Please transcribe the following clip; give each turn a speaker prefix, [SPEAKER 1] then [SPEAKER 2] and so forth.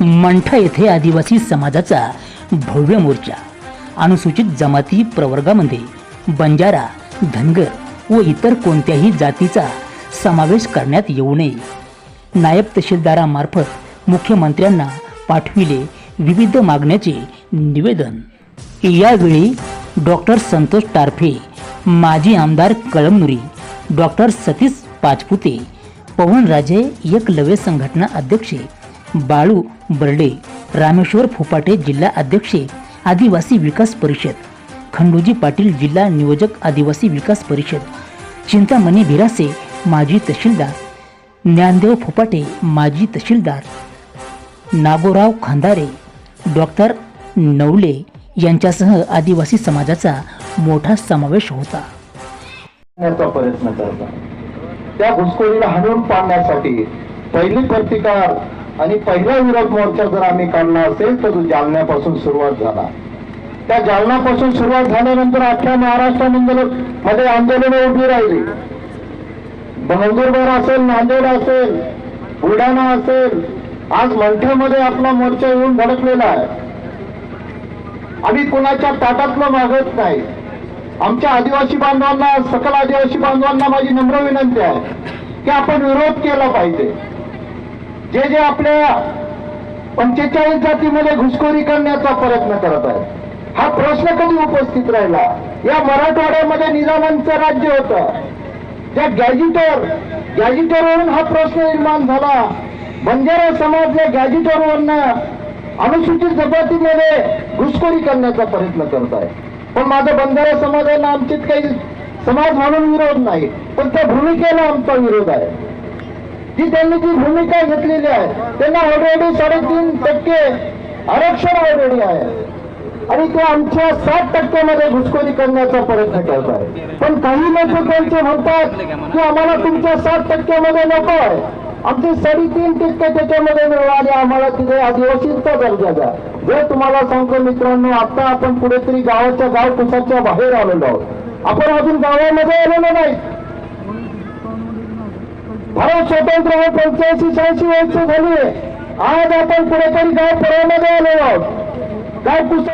[SPEAKER 1] मंठा येथे आदिवासी समाजाचा भव्य मोर्चा अनुसूचित जमाती प्रवर्गामध्ये बंजारा धनगर व इतर कोणत्याही जातीचा समावेश करण्यात येऊ नये. नायब तहसीलदारामार्फत मुख्यमंत्र्यांना पाठविले विविध मागण्याचे निवेदन. यावेळी डॉक्टर संतोष टारफे माजी आमदार कळमनुरी डॉक्टर सतीश पाचपुते पवनराजे एकलव्य संघटना अध्यक्ष बाळू बर्डे रामेश्वर फुपाटे जिल्हा अध्यक्ष आदिवासी विकास परिषद. खंडोजी पाटील जिल्हा नियोजक आदिवासी विकास परिषद. चिंतामणी भिरासे माजी तहसीलदार. ज्ञानदेव फुपाटे माजी तहसीलदार. नागोराव खांदारे डॉक्टर नवले यांच्यासह आदिवासी समाजाचा मोठा समावेश होता.
[SPEAKER 2] प्रयत्न करता त्या घुसखोरीला हाणून पाडण्यासाठी पहिली प्रतिकार आणि पहिला विरोध मोर्चा जर आम्ही काढला असेल तर तो जालन्यापासून सुरुवात झाला. त्या जालनापासून सुरुवात झाल्यानंतर अख्ख्या महाराष्ट्रानंतरमध्ये आंदोलनं उभी राहिली. नंदुरबार असेल नांदेड असेल बुलढाणा असेल आज मंठ्यामध्ये आपला मोर्चा येऊन भडकलेला आहे. आम्ही कुणाच्या ताटातलं मागत नाही. आमच्या आदिवासी बांधवांना सकल आदिवासी बांधवांना माझी नम्र विनंती आहे की आपण विरोध केला पाहिजे. जे जे आपल्या पंचेचाळीस जातीमध्ये घुसखोरी करण्याचा प्रयत्न करत आहे हा प्रश्न कधी उपस्थित राहिला? या मराठवाड्यामध्ये निजामांचं राज्य होतं. त्या गॅजिटर गॅजिटरवरून हा प्रश्न निर्माण झाला. बंजारा समाज या गॅजिटरवरनं अनुसूचित जमातीमध्ये घुसखोरी करण्याचा प्रयत्न करत आहे पण माझं बंजारा समाजाला आमच्यात काही समाज म्हणून विरोध नाही पण त्या भूमिकेला आमचा विरोध आहे. जी त्यांनी जी भूमिका घेतलेली आहे त्यांना ऑलरेडी साडेतीन टक्के आरक्षण ऑलरेडी आहे. आणि ते आमच्या सात टक्क्यामध्ये घुसखोरी करण्याचा प्रयत्न करत आहे. पण काही लोक त्यांचे म्हणतात की आम्हाला तुमच्या सात टक्क्यामध्ये नको आहे. आमचे साडेतीन टक्के त्याच्यामध्ये मिळाले आम्हाला तिथे आदिवासींचा दर्जा द्या. जर तुम्हाला सांगतो मित्रांनो आता आपण कुठेतरी गावाच्या गाव कुसाच्या बाहेर आलेलो आहोत. आपण अजून गावामध्ये आलेलो नाही. भारत स्वतंत्र व पंच्याऐंशी शहाऐंशी वर्ष झाली. आज आपण कुठेतरी गाव परवामध्ये आलो आहोत. गाव कुस